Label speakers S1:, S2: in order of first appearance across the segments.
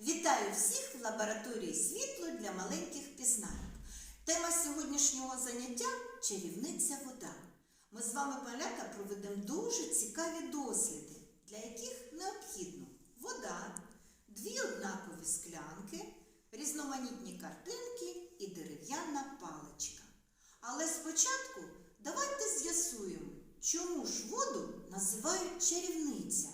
S1: Вітаю всіх в лабораторії світло для маленьких пізнайок. Тема сьогоднішнього заняття чарівниця вода. Ми з вами малята проведемо дуже цікаві досліди, для яких необхідно вода, дві однакові склянки, різноманітні картинки і дерев'яна паличка. Але спочатку давайте з'ясуємо, чому ж воду називають чарівниця.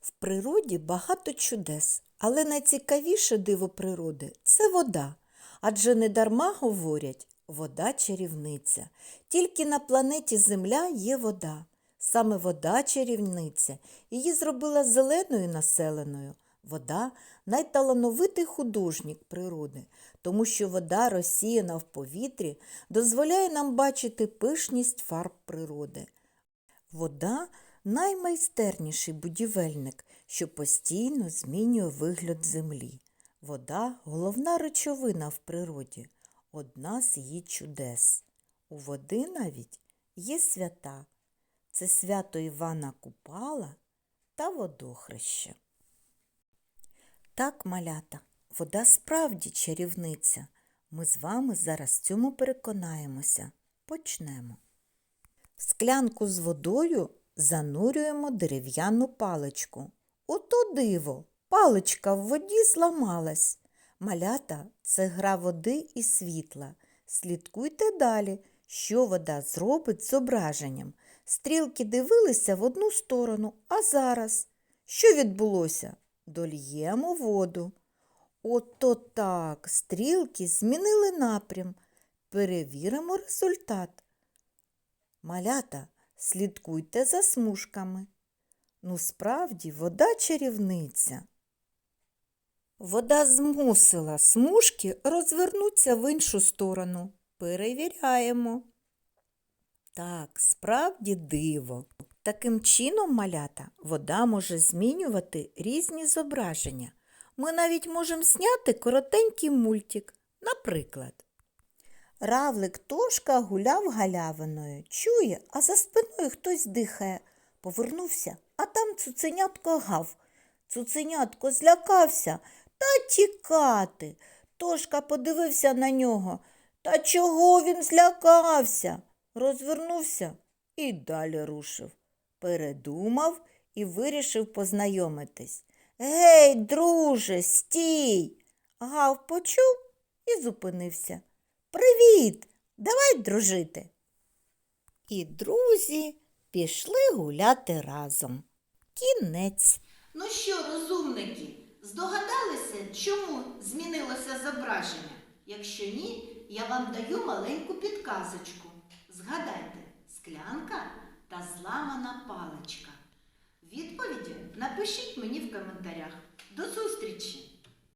S2: В природі багато чудес, але найцікавіше диво природи це вода. Адже недарма говорять вода чарівниця. Тільки на планеті Земля є вода. Саме вода чарівниця. Її зробила зеленою населеною. Вода найталановитий художник природи, тому що вода, розсіяна в повітрі, дозволяє нам бачити пишність фарб природи. Вода наймайстерніший будівельник, що постійно змінює вигляд землі. Вода головна речовина в природі, одна з її чудес. У води навіть є свята. Це свято Івана Купала та водохреща. Так, малята, вода справді чарівниця. Ми з вами зараз цьому переконаємося. Почнемо. Склянку з водою занурюємо дерев'яну паличку. Ото диво, паличка в воді зламалась. Малята це гра води і світла. Слідкуйте далі, що вода зробить з зображенням. Стрілки дивилися в одну сторону, а зараз. Що відбулося? Дольємо воду. Ото так, стрілки змінили напрям. Перевіримо результат. Малята, слідкуйте за смужками. Ну, справді, вода чарівниця. Вода змусила смужки розвернутися в іншу сторону. Перевіряємо. Так, справді диво. Таким чином, малята, вода може змінювати різні зображення. Ми навіть можемо зняти коротенький мультик. Наприклад, Равлик Тошка гуляв галявиною. Чує, а за спиною хтось дихає. Повернувся, а там цуценятко гав. Цуценятко злякався та тікати. Тошка подивився на нього. Та чого він злякався? Розвернувся і далі рушив. Передумав і вирішив познайомитись. Гей, друже, стій. Гав почув і зупинився. Привіт! Давай дружити. І друзі пішли гуляти разом. Кінець.
S1: Ну що, розумники, здогадалися, чому змінилося зображення? Якщо ні, я вам даю маленьку підказочку. Згадайте, склянка та зламана паличка. Відповіді напишіть мені в коментарях. До зустрічі!